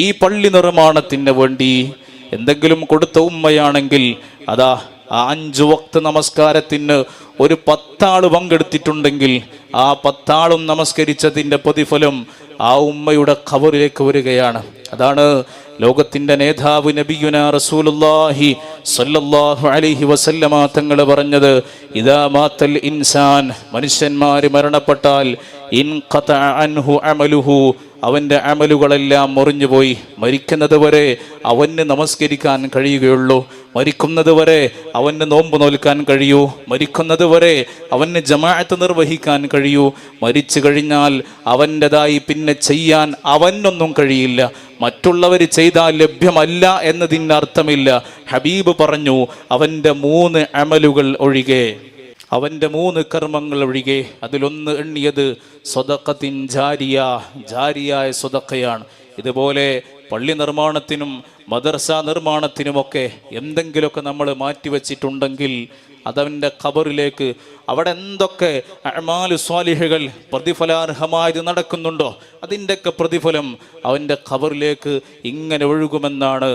ഈ പള്ളി നിർമ്മാണത്തിന് വേണ്ടി എന്തെങ്കിലും കൊടുത്ത ഉമ്മയാണെങ്കിൽ അതാ ആ അഞ്ചു വക്ത് നമസ്കാരത്തിന് ഒരു പത്താൾ പങ്കെടുത്തിട്ടുണ്ടെങ്കിൽ ആ പത്താളും നമസ്കരിച്ചതിന്റെ പ്രതിഫലം ആ ഉമ്മയുടെ ഖബറിലേക്ക് വരികയാണ്. അതാണ് ലോകത്തിന്റെ നേതാവ് നബിയുന റസൂലുള്ളാഹി സല്ലല്ലാഹു അലൈഹി വസല്ലമ തങ്ങൾ പറഞ്ഞത് ഇദാ മാത്തൽ ഇൻസാൻ മനുഷ്യന്മാർ മരണപ്പെട്ടാൽ ഇൻ അമലുഹു അവന്റെ അമലുകളെല്ലാം മുറിഞ്ഞുപോയി. മരിക്കുന്നത് വരെ അവന് നമസ്കരിക്കാൻ കഴിയുകയുള്ളൂ. മരിക്കുന്നത് വരെ അവന് നോമ്പ് നോൽക്കാൻ കഴിയൂ. മരിക്കുന്നത് വരെ അവന് ജമാഅത്ത് നിർവഹിക്കാൻ കഴിയൂ. മരിച്ചു കഴിഞ്ഞാൽ അവന്റെതായി പിന്നെ ചെയ്യാൻ അവനൊന്നും കഴിയില്ല. മറ്റുള്ളവർ ചെയ്താൽ ലഭ്യമല്ല എന്നതിന്റെ അർത്ഥമില്ല ഹബീബ് പറഞ്ഞു അവന്റെ മൂന്ന് അമലുകൾ ഒഴികെ. അവന്റെ മൂന്ന് കർമ്മങ്ങൾ ഒഴികെ അതിലൊന്ന് എണ്ണിയത് സ്വതക്കത്തിൻ ജാരിയ ജാരിയായ സ്വതക്കയാണ്. ഇതുപോലെ പള്ളി നിർമ്മാണത്തിനും മദർസ നിർമ്മാണത്തിനുമൊക്കെ എന്തെങ്കിലുമൊക്കെ നമ്മൾ മാറ്റിവെച്ചിട്ടുണ്ടെങ്കിൽ അതവന്റെ ഖബറിലേക്ക് അവിടെ എന്തൊക്കെ അമാലു സ്വാലിഹകൾ പ്രതിഫലാർഹമായത് നടക്കുന്നുണ്ടോ അതിന്റെയൊക്കെ പ്രതിഫലം അവന്റെ ഖബറിലേക്ക് ഇങ്ങനെ ഒഴുകുമെന്നാണ്